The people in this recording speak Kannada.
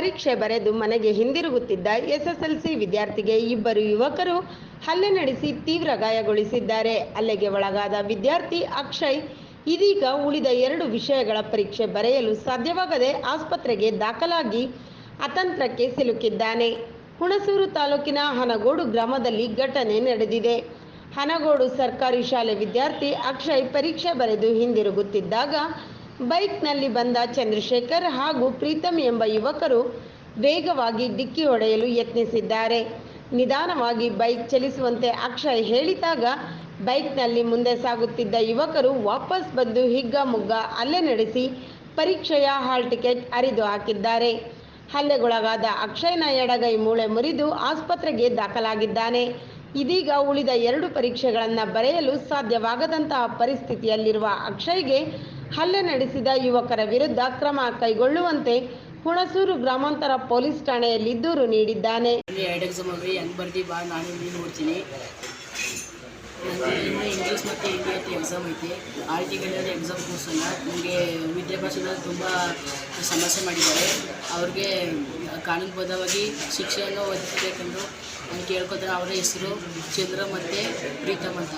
ಪರೀಕ್ಷೆ ಬರೆದು ಮನೆಗೆ ಹಿಂದಿರುಗುತ್ತಿದ್ದ ಎಸ್ಎಸ್ಎಲ್ಸಿ ವಿದ್ಯಾರ್ಥಿಗೆ ಇಬ್ಬರು ಯುವಕರು ಹಲ್ಲೆ ನಡೆಸಿ ತೀವ್ರ ಗಾಯಗೊಳಿಸಿದ್ದಾರೆ. ಹಲ್ಲೆಗೆ ಒಳಗಾದ ವಿದ್ಯಾರ್ಥಿ ಅಕ್ಷಯ್ ಇದೀಗ ಉಳಿದ ಎರಡು ವಿಷಯಗಳ ಪರೀಕ್ಷೆ ಬರೆಯಲು ಸಾಧ್ಯವಾಗದೆ ಆಸ್ಪತ್ರೆಗೆ ದಾಖಲಾಗಿ ಅತಂತ್ರಕ್ಕೆ ಸಿಲುಕಿದ್ದಾನೆ. ಹುಣಸೂರು ತಾಲೂಕಿನ ಹನಗೋಡು ಗ್ರಾಮದಲ್ಲಿ ಘಟನೆ ನಡೆದಿದೆ. ಹನಗೋಡು ಸರ್ಕಾರಿ ಶಾಲೆ ವಿದ್ಯಾರ್ಥಿ ಅಕ್ಷಯ್ ಪರೀಕ್ಷೆ ಬರೆದು ಹಿಂದಿರುಗುತ್ತಿದ್ದಾಗ ಬೈಕ್ನಲ್ಲಿ ಬಂದ ಚಂದ್ರಶೇಖರ್ ಹಾಗೂ ಪ್ರೀತಮ್ ಎಂಬ ಯುವಕರು ವೇಗವಾಗಿ ಡಿಕ್ಕಿ ಹೊಡೆಯಲು ಯತ್ನಿಸಿದ್ದಾರೆ. ನಿಧಾನವಾಗಿ ಬೈಕ್ ಚಲಿಸುವಂತೆ ಅಕ್ಷಯ್ ಹೇಳಿದಾಗ ಬೈಕ್ನಲ್ಲಿ ಮುಂದೆ ಸಾಗುತ್ತಿದ್ದ ಯುವಕರು ವಾಪಸ್ ಬಂದು ಹಿಗ್ಗಾಮುಗ್ಗ ಹಲ್ಲೆ ನಡೆಸಿ ಪರೀಕ್ಷೆಯ ಹಾಲ್ ಟಿಕೆಟ್ ಅರಿದು ಹಾಕಿದ್ದಾರೆ. ಹಲ್ಲೆಗೊಳಗಾದ ಅಕ್ಷಯ್ನ ಎಡಗೈ ಮೂಳೆ ಮುರಿದು ಆಸ್ಪತ್ರೆಗೆ ದಾಖಲಾಗಿದ್ದಾನೆ. ಇದೀಗ ಉಳಿದ ಎರಡು ಪರೀಕ್ಷೆಗಳನ್ನು ಬರೆಯಲು ಸಾಧ್ಯವಾಗದಂತಹ ಪರಿಸ್ಥಿತಿಯಲ್ಲಿರುವ ಅಕ್ಷಯ್ಗೆ ಹಲ್ಲೆ ನಡೆಸಿದ ಯುವಕರ ವಿರುದ್ಧ ಕ್ರಮ ಕೈಗೊಳ್ಳುವಂತೆ ಹುಣಸೂರು ಗ್ರಾಮಾಂತರ ಪೊಲೀಸ್ ಠಾಣೆಯಲ್ಲಿ ದೂರು ನೀಡಿದ್ದಾನೆ. ಎರಡು ಎಕ್ಸಾಮ್ ಅವ್ರಿ ಹೆಂಗೆ ಬರ್ದಿ ಬಾ, ನಾನು ಇಲ್ಲಿ ನೋಡ್ತೀನಿ. ಇಂಗ್ಲೀಷ್ ಮತ್ತು ಹಿಂದಿ ಎಕ್ಸಾಮ್ ಐತಿ. ಆಲ್ ಟಿಕೆಟಲ್ಲಿ ಎಕ್ಸಾಮ್ ಕೂರ್ಸಲ್ಲ ನಮಗೆ ವಿದ್ಯಾಭ್ಯಾಸದ ತುಂಬ ಸಮಸ್ಯೆ ಮಾಡಿದ್ದಾರೆ. ಅವ್ರಿಗೆ ಕಾನೂನುಬದ್ಧವಾಗಿ ಶಿಕ್ಷೆಯನ್ನು ಒದಗಿಸಬೇಕೆಂದು ನಾನು ಕೇಳ್ಕೊತಾರೆ ಅವರ ಹೆಸರು ಚಂದ್ರ ಮತ್ತು ಪ್ರೀತಮ್ ಅಂತ.